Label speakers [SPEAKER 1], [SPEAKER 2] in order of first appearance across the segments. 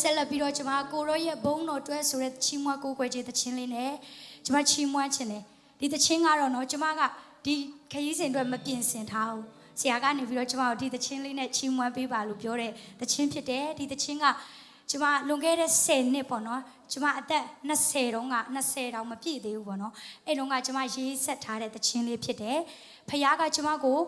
[SPEAKER 1] ဆက်လက်ပြီးတော့ကျွန်မကိုရောရဲ့ဘုံတော်တွဲဆိုတဲ့ချီးမွားကိုးကွယ်ခြင်းသချင်းလေးနဲ့ကျွန်မချီးမွားခြင်းတယ်ဒီသချင်းကတော့နော်ကျွန်မကဒီခရီးစဉ်အတွက်မပြင်ဆင်ထားဘူးဆရာကနေပြီးတော့ကျွန်မတို့ဒီသချင်းလေးနဲ့ချီးမွမ်းပေးပါလို့ပြောတဲ့သချင်းဖြစ်တယ်ဒီသချင်းကကျွန်မလွန်ခဲ့တဲ့10နှစ်ပေါ့နော်ကျွန်မအသက်20တုန်းက20တောင်မပြည့်သေးဘူးပေါ့နော်အဲ့တုန်းကကျွန်မရေးဆက်ထားတဲ့သချင်းလေးဖြစ်တယ်ဖခင်ကကျွန်မကို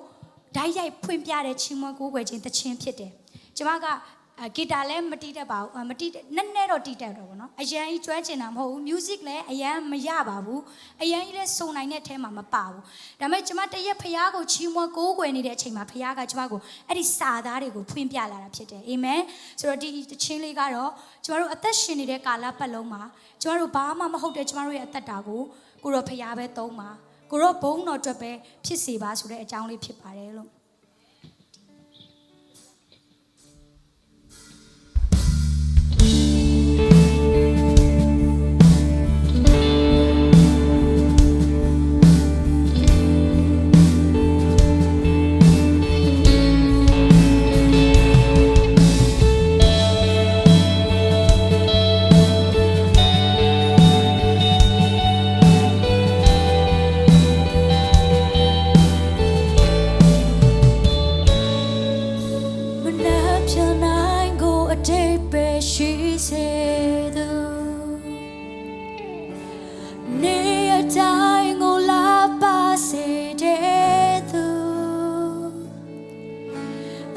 [SPEAKER 1] ဓာတ်ရိုက်ဖွင့်ပြတဲ့ချီးမွမ်းကိုးကွယ်ခြင်းသချင်းဖြစ်တယ်ကျွန်မကအ ဂီတာလည်းမတီးတတ်ပါဘူးအမတီးတက်နည်းနည်းတော့တီးတတ်တော့ဗောနော်အရန်ကြီးကျွမ်းကျင်တာမဟုတ်ဘူး music လည်းအရန်မရပါဘူးအရန်ကြီးလည်းစုံနိုင်တဲ့အထဲမှာမပါဘူးဒါပေမဲ့ကျမတရက်ဖះကိုချီးမွမ်းကိုးကွယ်နေတဲ့အချိန်မှာဖះကကျမကိုအဲ့ဒီစာသားတွေကိုဖွင့်ပြလာတာဖြစ်တယ်အာမင်ဆိုတော့ဒီတခြင်းလေးကတော့ကျမတို့အသက်ရှင်နေတဲ့ကာလပတ်လုံးမှာကျမတို့ဘာမှမဟုတ်တဲ့ကျမတို့ရဲ့အသက်တာကိုကိုရောဖះပဲသုံးပါကိုရောဘုံတော်အတွက်ပဲဖြစ်စေပါဆိုတဲ့အကြောင်းလေးဖြစ်ပါတယ်လို့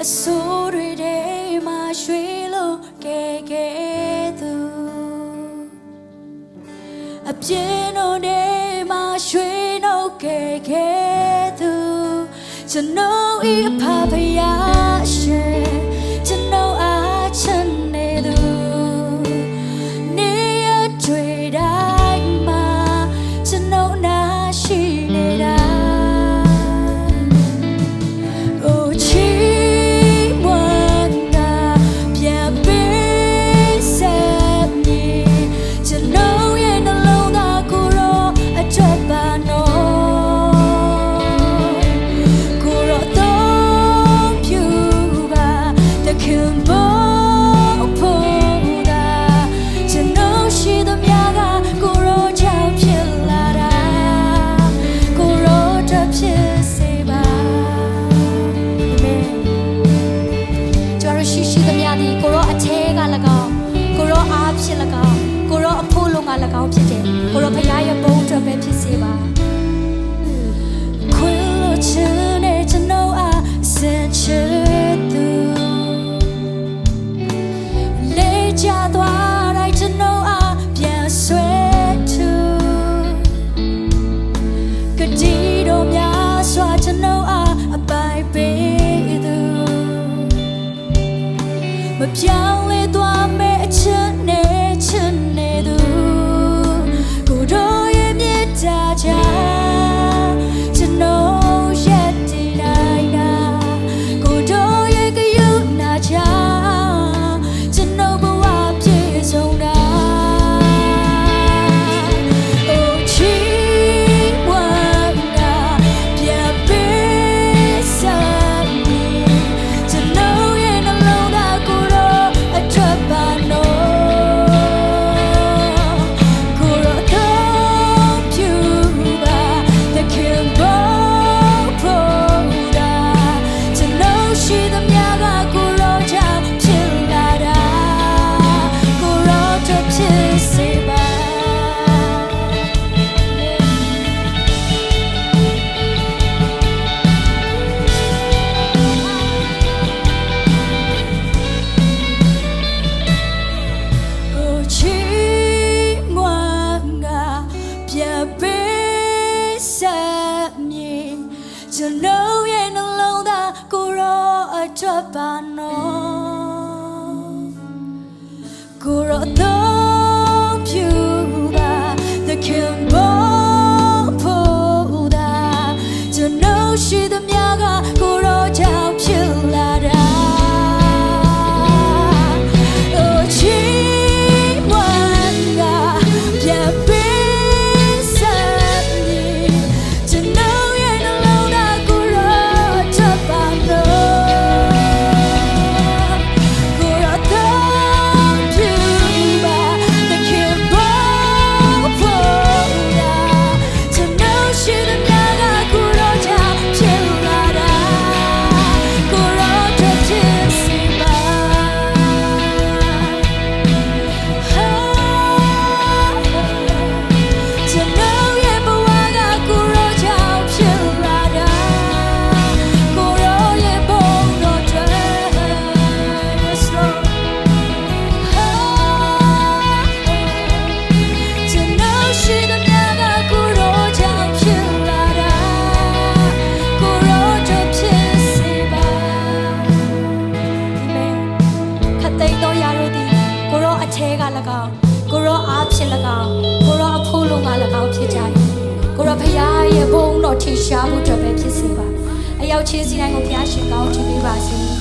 [SPEAKER 1] အဆိုးတွေထဲမှာရွှေလို့ကဲကဲသူအပြင်းတို့ထဲမှာရွှေနှုတ်ကဲကဲသူကျွန်တော်ဤအဖဖယား ရဲ့ဘုန်းတော်ပဲဖြစ်စေပါခွင်လို့ချင်တဲ့ကျွန်တော်အားစင်ချစ်သူလေချသွားတိုင်းကျွန်တော်အားပြန်ဆွဲသူကတိတော်များစွာကျွန်တော်အားအပိုင်ပေးသူမပြောင်းလဲသွားမဲ့အချက်နဲ့ Japan, Kuroto. က၎င်းဖြစ်ကြ၏ကိုရောဖခင်ရဲ့ဘုန်းတော်ထင်ရှားမှုအတွက်ပဲဖြစ်စေပါအရောက်ချင်းစီတိုင်းကိုဖခင်ရှင်ကောင်းချီးပေးပါစေ